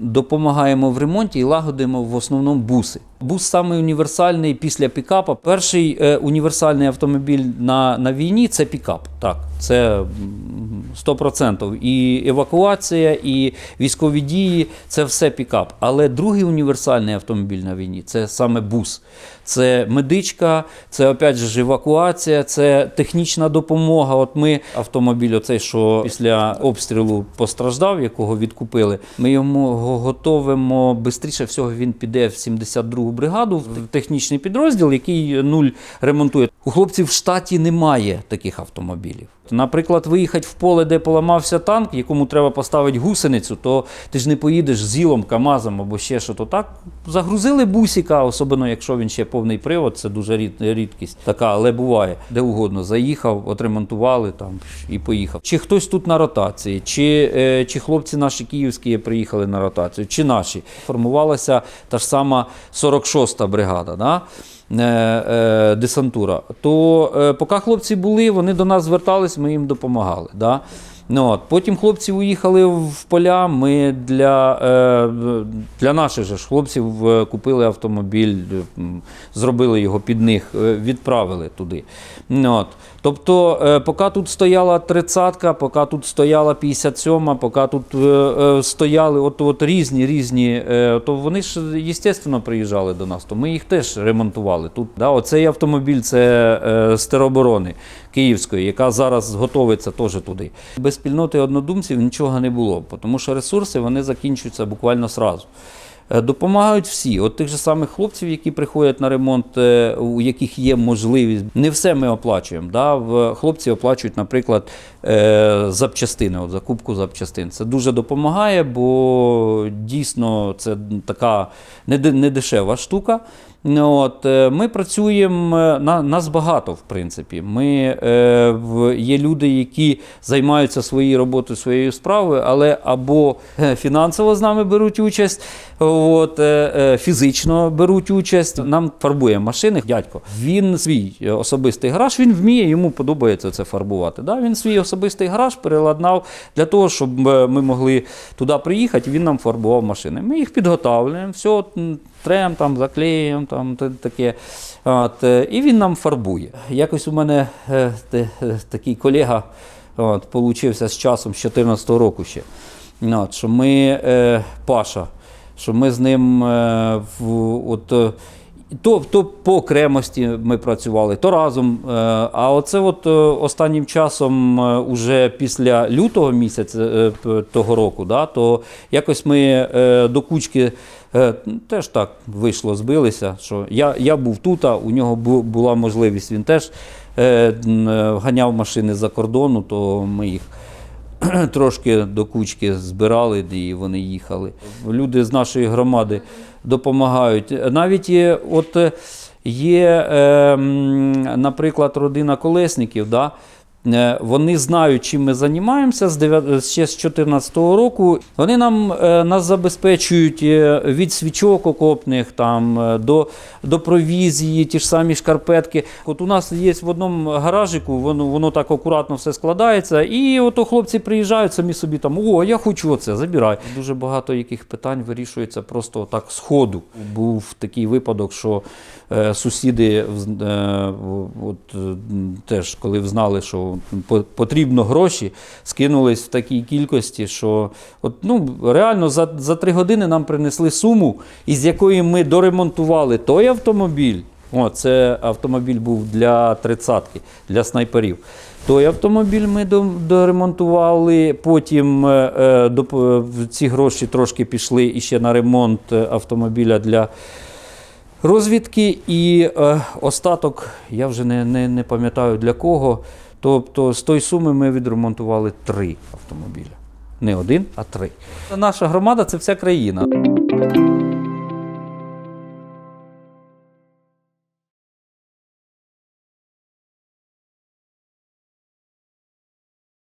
Допомагаємо в ремонті і лагодимо в основному буси. Бус самий універсальний після пікапа. Перший е, універсальний автомобіль на, на війні це пікап. Так, це 100%. І евакуація, і військові дії це все пікап. Але другий універсальний автомобіль на війні це саме бус. Це медичка, це опять же евакуація, це технічна допомога. От ми автомобіль, оцей, що після обстрілу постраждав, якого відкупили, ми йому готовимо швидше всього. Він піде в 72-гу бригаду в технічний підрозділ, який нуль ремонтує. У хлопців в штаті немає таких автомобілів. Наприклад, виїхати в поле, де поламався танк, якому треба поставити гусеницю, то ти ж не поїдеш з зілом, КАМАЗом або ще що то так. Загрузили бусика, особливо якщо він ще повний привод, це дуже рід- рідкість така, але буває. Де угодно. Заїхав, отремонтували там і поїхав. Чи хтось тут на ротації, чи, е, чи хлопці наші київські приїхали на ротацію, чи наші. Формувалася та ж сама 46-та бригада. Да? е, е, десантура, то е, поки хлопці були, вони до нас звертались, ми їм допомагали. Да? Ну, от. Потім хлопці уїхали в поля. Ми для, е, для наших же ж хлопців е, купили автомобіль, зробили його під них, е, відправили туди. Ну, от. Тобто, е, поки тут стояла 30-ка, поки тут стояла 57-ма, поки тут е, е, стояли от, от різні, різні, е, то вони ж, звісно, приїжджали до нас, то ми їх теж ремонтували. Тут, да, оцей автомобіль це е, з тероборони Київської, яка зараз готовиться теж туди. Без спільноти однодумців нічого не було, тому що ресурси вони закінчуються буквально сразу. Е, Допомагають всі. От тих же самих хлопців, які приходять на ремонт, е, у яких є можливість. Не все ми оплачуємо. Да? Хлопці оплачують, наприклад, е, запчастини, от закупку запчастин. Це дуже допомагає, бо дійсно це така неде- недешева штука. Ну, От, е, ми працюємо, е, на, нас багато, в принципі. Ми, е, є люди, які займаються своєю роботою, своєю справою, але або е, фінансово з нами беруть участь, от, фізично беруть участь. Нам фарбує машини. Дядько. Він свій особистий гараж, він вміє, йому подобається це фарбувати. Да? Він свій особистий гараж переладнав для того, щоб ми могли туди приїхати, він нам фарбував машини. Ми їх підготовлюємо, все трем, там, заклеюємо, там, таке. От, е, і він нам фарбує. Якось у мене е, е, такий колега от, з часом з 2014 року ще. От, що ми, Паша, що ми з ним от, то, то по окремості ми працювали, то разом. Е, А оце от е, останнім часом, е, уже після лютого місяця того року, да, то якось ми до кучки теж так вийшло, збилися. Що я, я був тут, а у нього була можливість, він теж ганяв машини за кордону, то ми їх трошки до кучки збирали і вони їхали. Люди з нашої громади допомагають. Навіть є, от є, е, наприклад, родина колесників. Да? Е, Вони знають, чим ми займаємося з ще з 2014 року. Вони нам е, нас забезпечують е, від свічок окопних там е, до, до провізії, ті ж самі шкарпетки. От у нас є в одному гаражику, воно, воно так акуратно все складається. І ото хлопці приїжджають самі собі там, о, я хочу оце, забирай. Дуже багато яких питань вирішується просто так з ходу. Був такий випадок, що е, сусіди е, от, е, теж, коли знали, що по- потрібно гроші, скинулись в такій кількості, що от, ну, реально за, за три години нам принесли суму, із якої ми доремонтували той автомобіль. О, це автомобіль був для тридцятки, для снайперів. Той автомобіль ми доремонтували. Потім е, е, ці гроші трошки пішли іще на ремонт е, автомобіля для розвідки. І е, остаток, я вже не, не, не пам'ятаю для кого. Тобто з тої суми ми відремонтували три автомобіля. Не один, а три. Наша громада це вся країна.